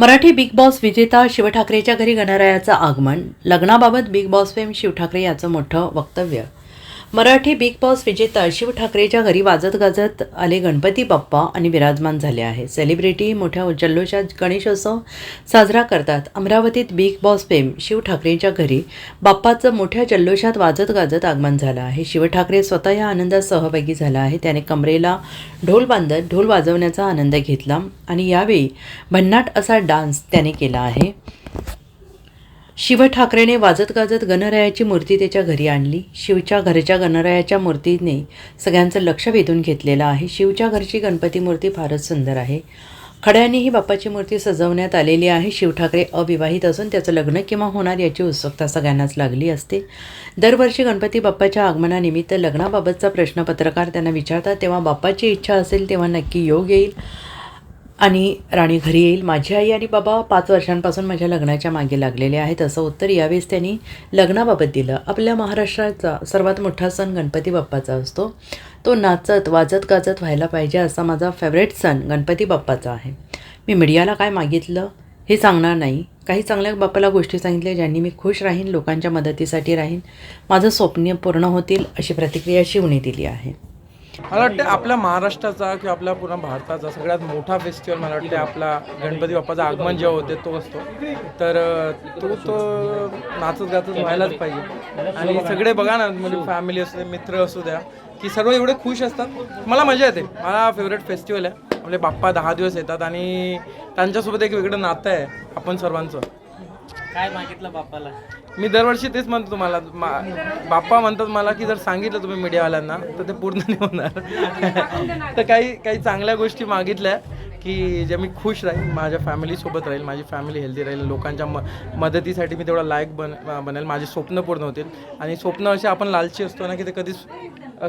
Marathi big boss विजेता शिव ठाकरेच्या घरी गणरायाचं आगमन. लग्नाबाबत big boss fame Shiv Thackeray याचं मोठं वक्तव्य. मराठी बिग बॉस विजेता शिव ठाकरेच्या घरी वाजत गाजत आले गणपती बाप्पा आणि विराजमान झाले आहे. सेलिब्रिटी मोठ्या जल्लोषात गणेशोत्सव साजरा करतात. अमरावतीत बिग बॉस फेम शिव ठाकरेच्या घरी बाप्पाचं मोठ्या जल्लोषात वाजत गाजत आगमन झालं आहे. शिव ठाकरे स्वतः या आनंदात सहभागी झाला आहे. त्याने कमरेला ढोल बांधत ढोल वाजवण्याचा आनंद घेतला आणि यावेळी भन्नाट असा डान्स त्याने केला आहे. शिव ठाकरेने वाजत गाजत गणरायाची मूर्ती त्याच्या घरी आणली. शिवच्या घरच्या गणरायाच्या मूर्तीने सगळ्यांचं लक्ष वेधून घेतलेलं आहे. शिवच्या घरची गणपती मूर्ती फारच सुंदर आहे. खड्याने ही बाप्पाची मूर्ती सजवण्यात आलेली आहे. शिव ठाकरे अविवाहित असून त्याचं लग्न किंवा होणार याची उत्सुकता सगळ्यांनाच लागली असते. दरवर्षी गणपती बाप्पाच्या आगमनानिमित्त लग्नाबाबतचा प्रश्न पत्रकार त्यांना विचारतात. तेव्हा बाप्पाची इच्छा असेल तेव्हा नक्की योग येईल. आणि राणी घरी येईल. माझी आई आणि बाबा पाच वर्षांपासून माझ्या लग्नाच्या मागे लागलेले आहेत. असं उत्तर यावेळेस त्यांनी लग्नाबाबत दिलं. आपल्या महाराष्ट्राचा सर्वात मोठा सण गणपती बाप्पाचा असतो. तो नाचत वाजत गाजत व्हायला पाहिजे असा माझा फेवरेट सण गणपती बाप्पाचा आहे. मी मीडियाला काय मागितलं हे सांगणार नाही. काही चांगल्या बाप्पाला गोष्टी सांगितल्या ज्यांनी मी खुश राहीन लोकांच्या मदतीसाठी राहीन. माझं स्वप्न पूर्ण होतील अशी प्रतिक्रिया शिवने दिली आहे. मला वाटतं आपल्या महाराष्ट्राचा किंवा आपल्या पूर्ण भारताचा सगळ्यात मोठा फेस्टिवल मला वाटते आपला गणपती बाप्पाचं आगमन जेव्हा होते तो असतो. तर तो तो नाचत गाचत व्हायलाच पाहिजे. आणि सगळे बघा ना म्हणजे फॅमिली असू दे मित्र असू द्या की सर्व एवढे खुश असतात. मला मजा येते. मला फेवरेट फेस्टिवल आहे. आपले बाप्पा दहा दिवस येतात आणि त्यांच्यासोबत एक वेगळं नातं आहे आपण सर्वांचं. काय मागितलं बाप्पाला? मी दरवर्षी तेच म्हणतो तुम्हाला मा- बाप्पा म्हणतात मला की जर सांगितलं तुम्ही मीडियावाल्यांना तर ते पूर्ण नाही होणार. तर काही काही चांगल्या गोष्टी मागितल्या की जे मी खुश राहील माझ्या फॅमिलीसोबत राहील माझी फॅमिली हेल्दी राहील लोकांच्या म मदतीसाठी मी तेवढा लायक बन बनेल माझे स्वप्न पूर्ण होतील. आणि स्वप्न असे आपण लालची असतो ना की ते कधीच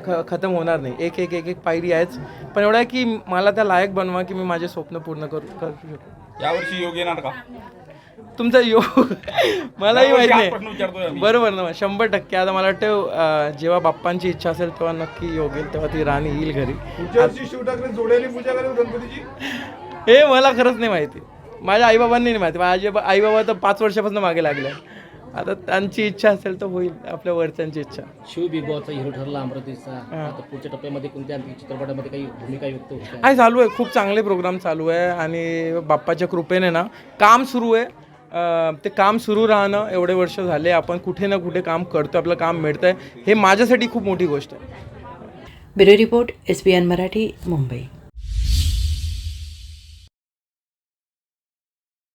ख खतम होणार नाही. एक एक एक एक पायरी आहेच. पण एवढं आहे की मला त्या लायक बनवा की मी माझे स्वप्न पूर्ण करू करू शकतो यावर्षी योग्य येणार का? तुमचा योग मलाही माहीत नाही. आम्ही. बरोबर ना शंभर टक्के. आता मला वाटतं जेव्हा बाप्पांची इच्छा असेल तेव्हा नक्की योग येईल तेव्हा ती राणी येईल घरी. हे मला खरंच नाही माहिती. माझ्या आईबाबांनी नाही माहिती. माझे बा- आईबाबा तर पाच वर्षापासून मागे लागले आता त्यांची इच्छा असेल तर होईल आपल्या वरच्यांची इच्छा. शिव बिग बॉसचा हिरो ठरला अमरावतीचा. आता पुढच्या टप्प्यामध्ये कोणत्या चित्रपटामध्ये काही भूमिका युक्त आहे? चालू आहे. खूप चांगले प्रोग्राम चालू आहे. आणि बाप्पाच्या कृपेने ना काम सुरू आहे. ते काम सुरू राहणं एवढे वर्ष झाले आपण कुठे ना कुठे काम करतो आपलं काम मिळतं आहे हे माझ्यासाठी खूप मोठी गोष्ट आहे. Bureau report S B N Marathi Mumbai.